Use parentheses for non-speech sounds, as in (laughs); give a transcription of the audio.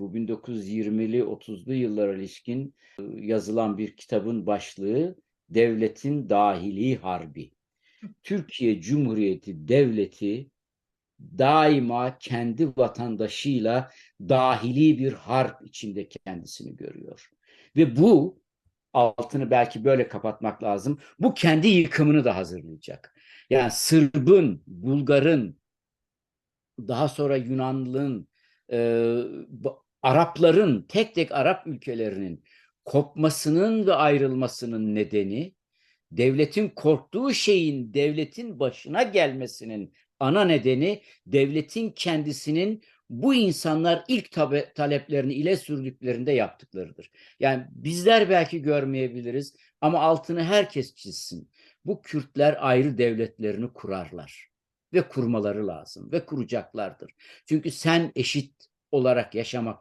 bu 1920'li 30'lu yıllara ilişkin e, yazılan bir kitabın başlığı Devletin Dahili Harbi. (laughs) Türkiye Cumhuriyeti Devleti daima kendi vatandaşıyla dahili bir harp içinde kendisini görüyor. Ve bu altını belki böyle kapatmak lazım. Bu kendi yıkımını da hazırlayacak. Yani Sırbın, Bulgarın, daha sonra Yunanlı'nın, e, Arapların, tek tek Arap ülkelerinin kopmasının ve ayrılmasının nedeni devletin korktuğu şeyin devletin başına gelmesinin ana nedeni devletin kendisinin bu insanlar ilk taleplerini ile sürdüklerinde yaptıklarıdır. Yani bizler belki görmeyebiliriz ama altını herkes çizsin. Bu Kürtler ayrı devletlerini kurarlar ve kurmaları lazım ve kuracaklardır. Çünkü sen eşit olarak yaşamak